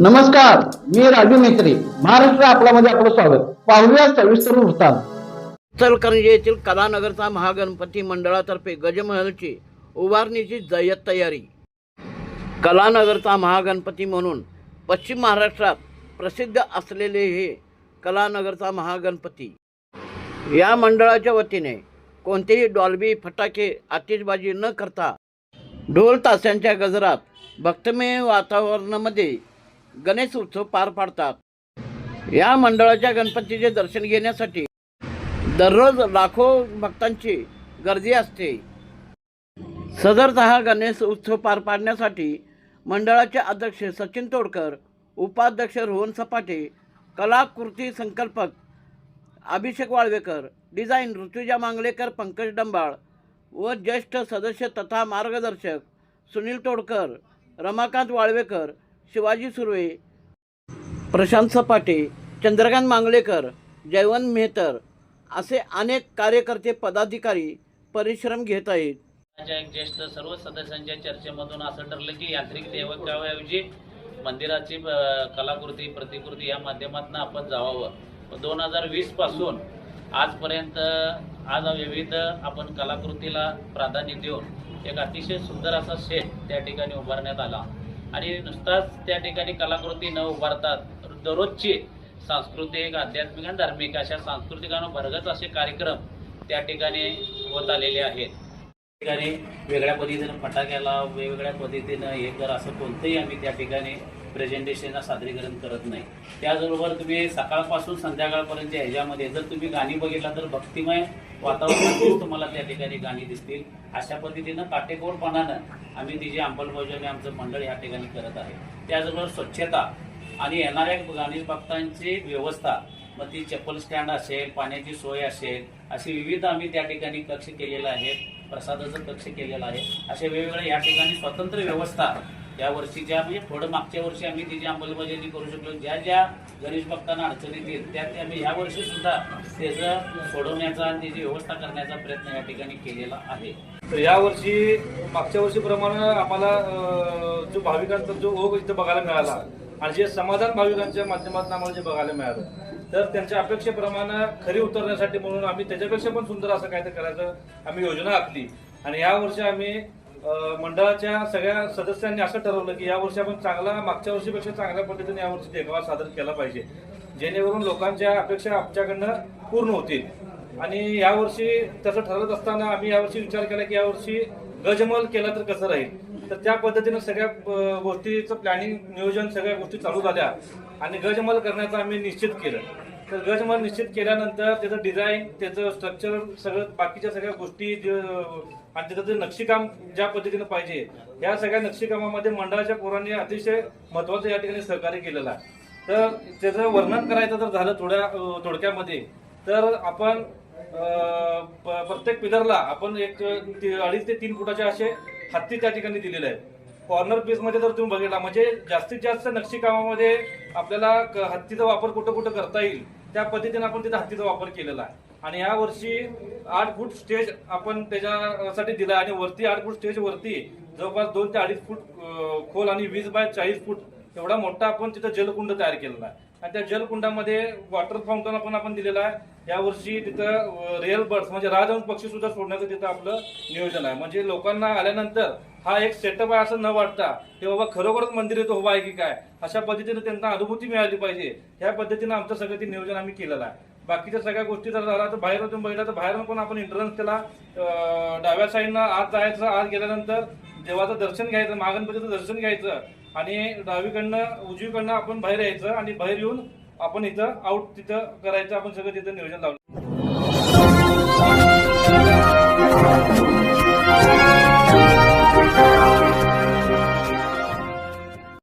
नमस्कार मी राजू मेत्री महाराष्ट्र आपल्यामध्ये आपलं स्वागत. पाहूया सविस्तर वृत्तांत. इचलकरंजी येथील कलानगरचा महागणपती मंडळातर्फे गजमहलची उभारणीची जय्यत तयारी. कलानगरचा महागणपती म्हणून पश्चिम महाराष्ट्रात प्रसिद्ध असलेले हे कलानगरचा महागणपती. या मंडळाच्या वतीने कोणतेही डॉल्बी फटाके आतिषबाजी न करता ढोल तास्यांच्या गजरात भक्तमय वातावरणामध्ये गणेश उत्सव पार पाडतात. या मंडळाच्या गणपतीचे दर्शन घेण्यासाठी दररोज लाखो भक्तांची गर्दी असते. सदरचा हा गणेश उत्सव पार पाडण्यासाठी मंडळाचे अध्यक्ष सचिन तोडकर उपाध्यक्ष रोहन सपाटे कलाकृती संकल्पक अभिषेक वाळवेकर डिझाईन ऋतुजा मांगलेकर पंकज डंबाळ व ज्येष्ठ सदस्य तथा मार्गदर्शक सुनील तोडकर रमाकांत वाळवेकर शिवाजी सुर्वे प्रशांत सपाटे चंद्रकांत मांगलेकर जयवंत मेहतर असे अनेक कार्यकर्ते पदाधिकारी परिश्रम घेत आहेत. माझ्या एक ज्येष्ठ सर्व सदस्यांच्या चर्चेमधून असं ठरलं की यांत्रिक देवकाव्याऐवजी मंदिराची कलाकृती प्रतिकृती या माध्यमातून आपण जावावं. दोन हजार वीसपासून आजपर्यंत आज विविध आपण कलाकृतीला प्राधान्य देऊन एक अतिशय सुंदर असा सेट त्या ठिकाणी उभारण्यात आला. आणि नुसताच त्या ठिकाणी कलाकृती न उभारतात. दररोजचे सांस्कृतिक आध्यात्मिक आणि धार्मिक अशा सांस्कृतिक आणि भरगत असे कार्यक्रम त्या ठिकाणी होत आलेले आहेत. ठिकाणी वेगळ्या पद्धतीनं फटाक्याला वेगवेगळ्या पद्धतीनं हे कर असं कोणतंही आम्ही त्या ठिकाणी प्रेझेंटेशनला सादरीकरण करत नाही. त्याचबरोबर तुम्ही सकाळपासून संध्याकाळपर्यंत ह्याच्यामध्ये जर तुम्ही गाणी बघितला तर भक्तिमय वातावरणातच तुम्हाला त्या ठिकाणी गाणी दिसतील. अशा पद्धतीनं काटेकोरपणानं आम्ही तिची अंमलबजावणी आमचं मंडळ या ठिकाणी करत आहे. त्याचबरोबर स्वच्छता आणि येणाऱ्या गाणी भक्तांची व्यवस्था मग ती चप्पल स्टँड असेल पाण्याची सोय असेल अशी विविध आम्ही त्या ठिकाणी कक्ष केलेला आहे. प्रसादाचं कक्ष केलेलं आहे. अशा वेगवेगळ्या या ठिकाणी स्वतंत्र व्यवस्था या वर्षीच्या म्हणजे थोडं मागच्या वर्षी आम्ही तिची अंमलबजावणी करू शकलो ज्या ज्या गणेश भक्तांना अडचणी येतील त्या त्या आम्ही ह्या वर्षी सुद्धा त्याचं सोडवण्याचा आणि त्याची व्यवस्था करण्याचा प्रयत्न या ठिकाणी केलेला आहे. तर यावर्षी मागच्या वर्षीप्रमाणे आम्हाला जो भाविकांचा जो ओघ इथं बघायला मिळाला आणि जे समाधान भाविकांच्या माध्यमातून आम्हाला जे बघायला मिळालं तर त्यांच्या अपेक्षेप्रमाणे खरी उतरण्यासाठी म्हणून आम्ही त्याच्यापेक्षा पण सुंदर असं काहीतरी करायचं आम्ही योजना आखली. आणि यावर्षी आम्ही मंडळाच्या सगळ्या सदस्यांनी असं ठरवलं की यावर्षी आपण चांगला मागच्या वर्षीपेक्षा चांगल्या पद्धतीने यावर्षी देखावा सादर केला पाहिजे. जेणेकरून लोकांच्या अपेक्षा आमच्याकडनं पूर्ण होतील. आणि यावर्षी तसं ठरत असताना आम्ही यावर्षी विचार केला की यावर्षी गजमल केला तर कसं राहील? तर त्या पद्धतीनं सगळ्या गोष्टीचं प्लॅनिंग नियोजन सगळ्या गोष्टी चालू झाल्या आणि गजमल करण्याचं आम्ही निश्चित केलं. तर गजमल निश्चित केल्यानंतर त्याचं डिझाईन त्याचं स्ट्रक्चर सगळं बाकीच्या सगळ्या गोष्टी आणि त्याचं जे नक्षीकाम ज्या पद्धतीनं पाहिजे या सगळ्या नक्षीकामामध्ये मंडळाच्या पोरांनी अतिशय महत्वाचं या ठिकाणी सहकार्य केलेलं आहे. तर त्याचं वर्णन करायचं जर झालं थोड्या थोडक्यामध्ये तर आपण प्रत्येक पिलरला आपण एक अडीच ते तीन फुटाचे असे हत्ती त्या ठिकाणी दिलेले आहेत. कॉर्नर पीसमध्ये जर तुम्ही बघितला म्हणजे जास्तीत जास्त नक्षीकामामध्ये आपल्याला क- हत्तीचा वापर कुठं कुठं करता येईल त्या पद्धतीने आपण तिथे हत्तीचा वापर केलेला आहे. आणि या वर्षी आठ फूट स्टेज आपण त्याच्यासाठी दिला आणि वरती आठ फूट स्टेज वरती जवळपास दोन ते अडीच फूट खोल आणि वीस बाय चाळीस फूट एवढा मोठा आपण तिथं जलकुंड तयार केलेला आहे. आणि त्या जलकुंडामध्ये वॉटर फाउंटन आपण आपण दिलेला आहे. यावर्षी तिथं रिअल बर्ड्स म्हणजे राजहंस पक्षी सुद्धा सोडण्याचं तिथं आपलं नियोजन आहे. म्हणजे लोकांना आल्यानंतर हा एक सेटअप आहे असं न वाटता ते बाबा खरोखरच मंदिर येतो हवा आहे की काय? अशा पद्धतीने त्यांना अनुभूती मिळाली पाहिजे. ह्या पद्धतीनं आमचं सगळं ते नियोजन आम्ही केलेलं आहे. बाकीच्या सगळ्या गोष्टी जर झाला तर बाहेर तुम्ही बघितलं तर बाहेरून पण आपण एंट्रन्स त्याला डाव्या साईडनं आत जायचं आत गेल्यानंतर देवाचं दर्शन घ्यायचं महागणपतीचं दर्शन घ्यायचं आणि डावीकडनं उजवीकडनं आपण बाहेर यायचं आणि बाहेर येऊन आपण इथं आउट तिथं करायचं आपण सगळं तिथं नियोजन लावलं.